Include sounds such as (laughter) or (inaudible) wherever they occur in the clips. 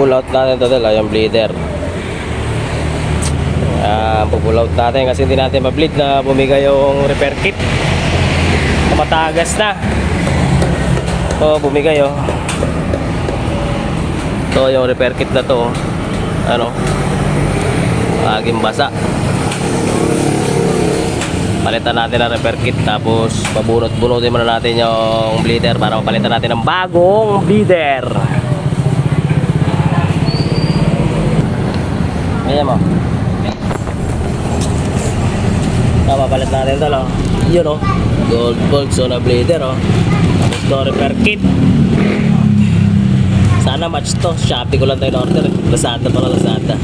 pull out natin ito dala, yung bleeder. Ayan, pull out natin kasi hindi natin ma-bleed na bumigay yung repair kit. Matagas na. Ito, bumigay oh. Ito yung repair kit na to. Ano? Laging basa. Palitan natin ang repair kit tapos pabunot-bunutin muna natin yung bleeder para mapalitan natin ng bagong bleeder. Ayan mo. Tama, palit natin ito, no? Yun, no? Gold bolts on a bleeder, oh. Tapos no repair kit. Sana match to. Shopee ko lang tayo na-order. eh. Lazada pala, Lazada.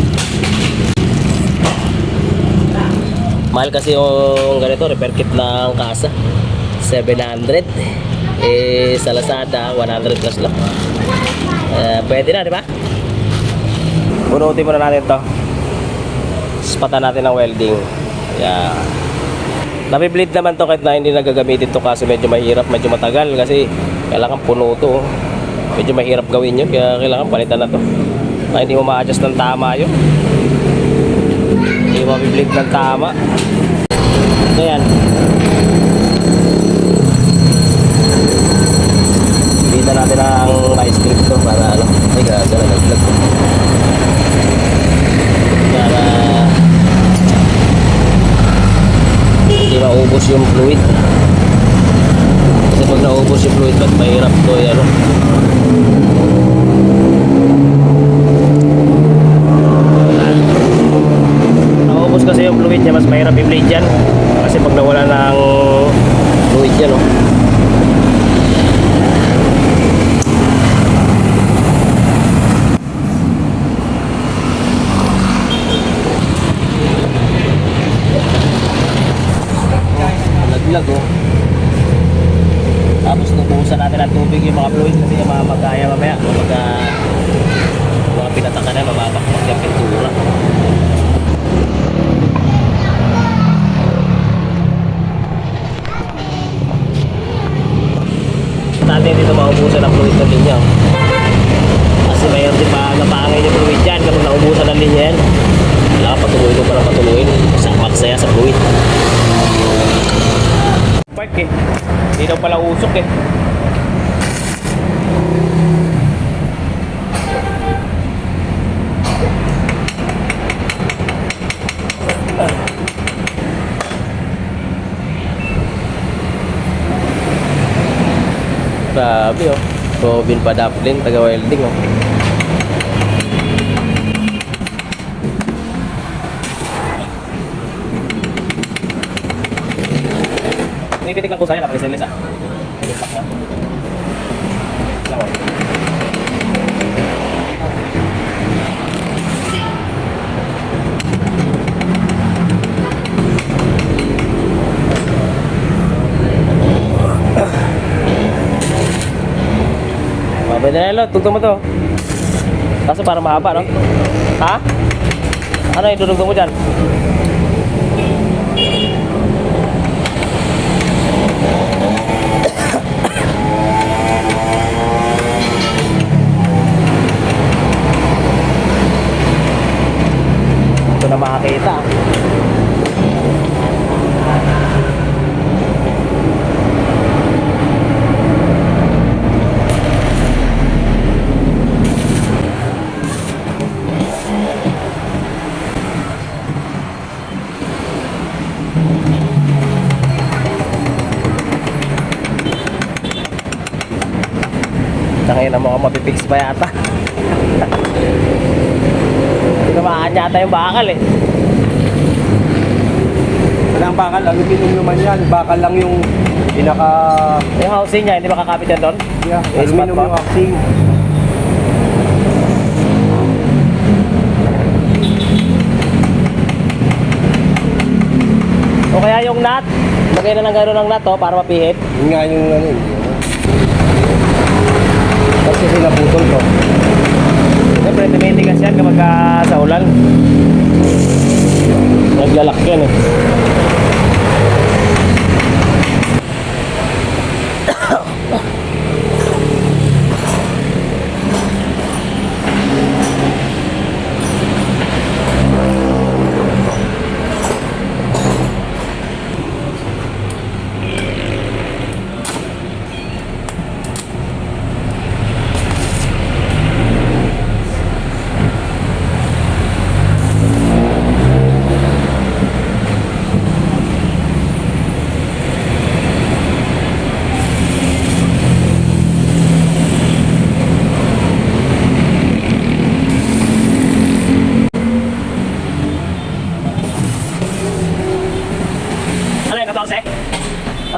Mahal kasi yung ganito, repair kit ng kasa. 700. Eh, sa Lazada, 100 plus lang. Eh, pwede na, di ba? Bunutin muna natin to. Spatan natin ng welding. Yeah. Nabibleed naman to kahit na hindi nagagamitin to kasi medyo mahirap, medyo matagal kasi kailangan puno to. Medyo mahirap gawin yun kaya kailangan palitan na to. Na hindi mo ma-adjust ng tama yun. Hindi mo mabibleed ng tama. Ayan. Dito natin ang ice cream to para ano. Ay, gaga na naglag. Para hindi maubos yung fluid. Kasi pag naubos yung fluid, ba't mahirap to eh, ano. Naubos kasi yung fluid niya, mas mahirap i-bleed yan. Kasi pag nawala ng fluid yan, oh. Naglag, oh. Tapos nubusan natin ng tubig yung mga fluid kasi yung mga magkaya mamaya. Kapag uh, mga pinataka na, mababakbak yung pintura. natin dito maubusan ng fluid ng linya. Kasi mayroon din pa napangay yung fluid dyan kapag naubusan ng linya yan. Kailangan patuloy ko para patuloyin. Sa magsaya sa fluid. Park eh. Hindi daw pala usok eh. Grabe oh. Robin Padaplin, taga welding oh. Nagtitikang ko sa'yo, napalisalis ah. Nagtitikang ko. Lang. Mabay na nilo, tugtong mo to. Kaso para mahaba, no? Ha? Ano yung dudugtong mo dyan? Ito na makakita. Tangin na mga mapipix pa yata. (laughs) Tinamaan yata yung bakal eh. Walang bakal, aluminum naman yan. Bakal lang yung pinaka... Yung housing niya, hindi makakapit yan doon? Yeah, aluminum yung housing. O kaya yung nut, lagay na ng gano'n ng nut oh, para mapihit. Yun nga yung ano yun. Kasi sinaputol ko. Siyempre, tumitigas yan kapag ah, sa ulan. Naglalak yan eh.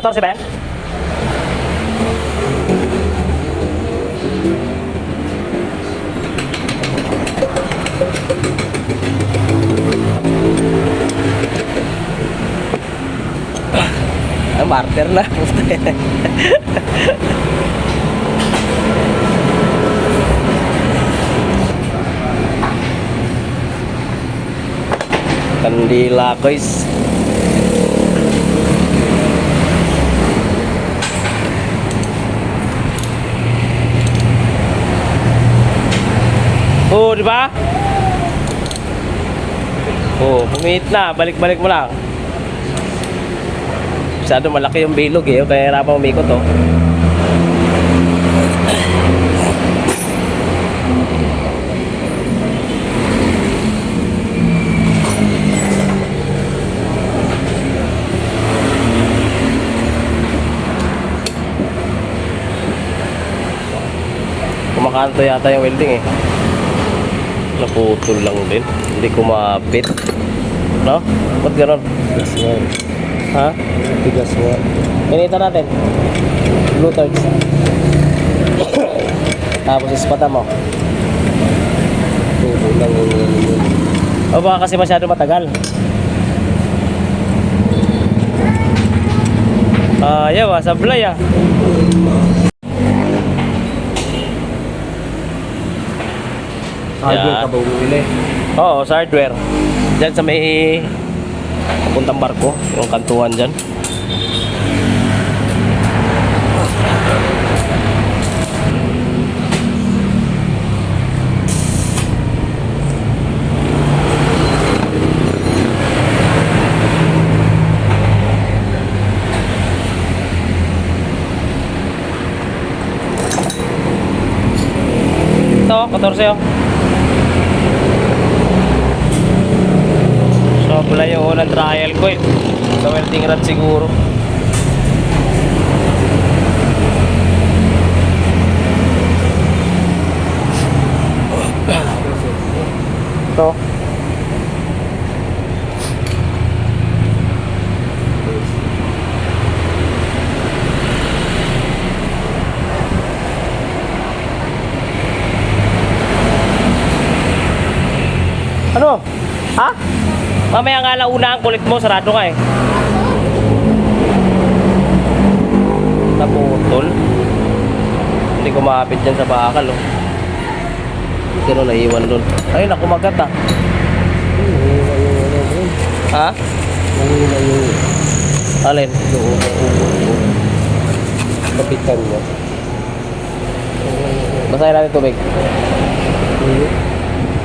14 ba yan? Ah, martyr (laughs) na. Kandila guys. Oh, di ba? Oh, pumihit na. Balik-balik mo lang. Masyado malaki yung bilog eh. Kaya hirapan umikot oh. Kumakanto yata yung welding eh. Naputol lang din. Hindi kumapit. No? Ba't ganon? Tigas nga. Ha? Tigas nga. Ganito natin. Blue torch. (coughs) Tapos ispata mo. Tubo lang yung ano yun. O baka kasi masyado matagal. Ayaw ah, sablay ah. Hardware Yeah. ka ba bumili? Oo, sa hardware. Diyan sa may papuntang barko, yung kantuan dyan. Ito, 14 oh. So, pala yung unang trial ko eh. Sa welding rod siguro. (coughs) Ito. Ano? Ha? Mamaya nga lang una ang kulit mo, sarado ka eh. Naputol. Hindi ko maapit dyan sa bakal oh. Pero naiwan doon. Ay, naku magat ah. Ha? Alin? Kapitan niya. Basahin natin tubig.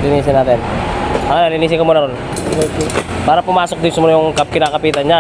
Linisin natin. Ah, linisin ko muna ron. Para pumasok din mo yung kap kinakapitan niya.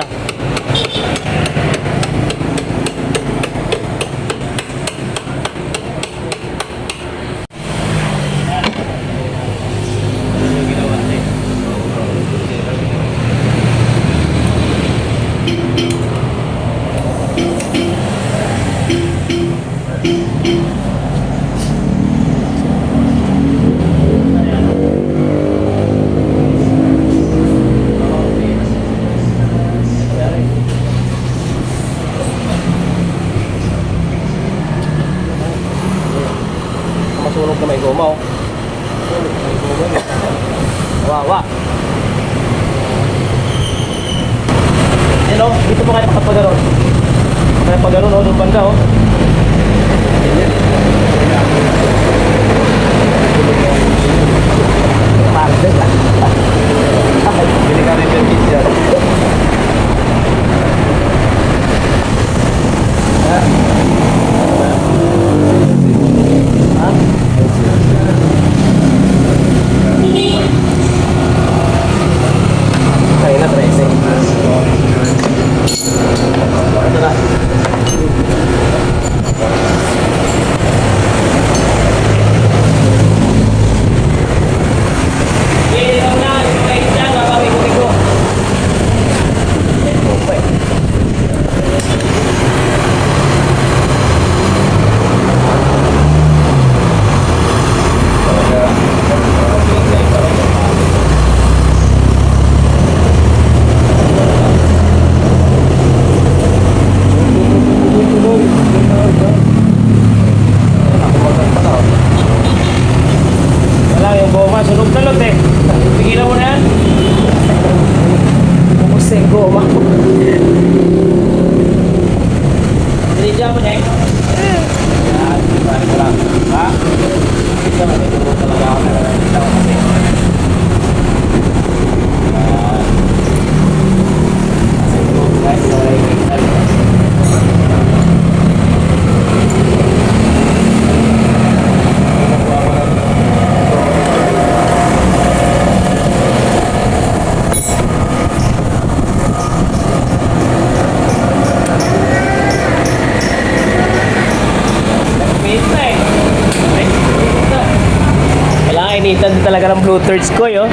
Initan din talaga ng blue thirds ko yun.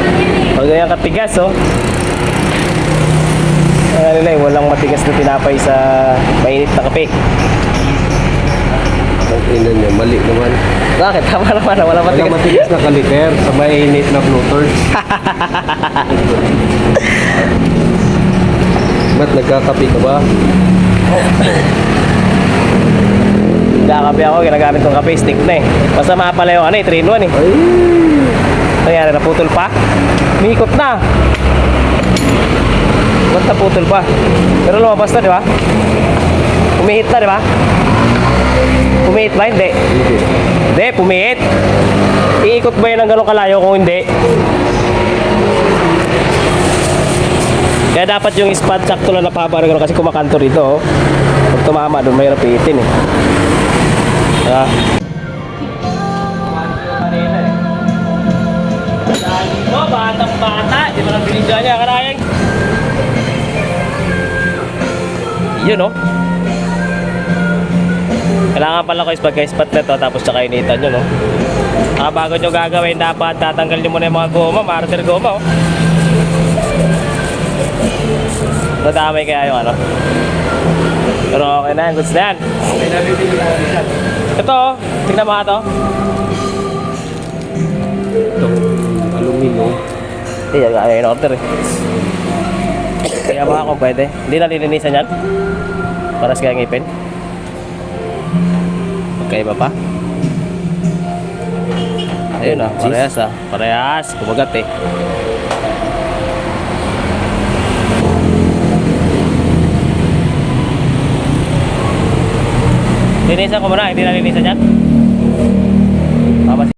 Pag ganyan katigas oh. Ano nila eh, walang matigas na tinapay sa mainit na kape. Ang ina niya, mali naman. Bakit? (laughs) Tama naman na walang Wala matigas. matigas na kaliter sa mainit na floaters. (laughs) Ba't nagkakapi ka ba? (laughs) Nagkakape ako, ginagamit kong kape, stick na eh. Masama pala yung ano eh, 3 in 1 eh. Ay, Nangyari, naputol pa. Umikot na. Ba't naputol pa? Pero lumabas na, di ba? Pumihit na, di ba? Pumihit ba? Hindi. hindi. Hindi, pumihit. Iikot ba yun ng gano'ng kalayo kung hindi? Kaya dapat yung spot sakto lang napapara gano'n kasi kumakanto rito. Oh. Pag tumama doon, may rapitin eh. Diba? Oh, batang bata. Di mo nang binigyan niya, karayang. Yun oh. Kailangan pala ko pagka-spot na to tapos tsaka initan nyo no. Ah, bago nyo gagawin dapat tatanggal nyo muna yung mga goma, martyr goma oh. Nadamay kaya yung ano. Pero okay na yan, goods na yan. May nabibili ka dyan. Ito oh, tingnan mo nga to. Itong aluminum. Hindi, yan kaya in order eh. Kaya mga kung pwede. Hindi nalilinisan yan. Paras kaya ngipin. Magkaiba pa. Ayun ah, parehas ah. Parehas, kumagat eh. Linisan ko muna, hindi nalinisan yan.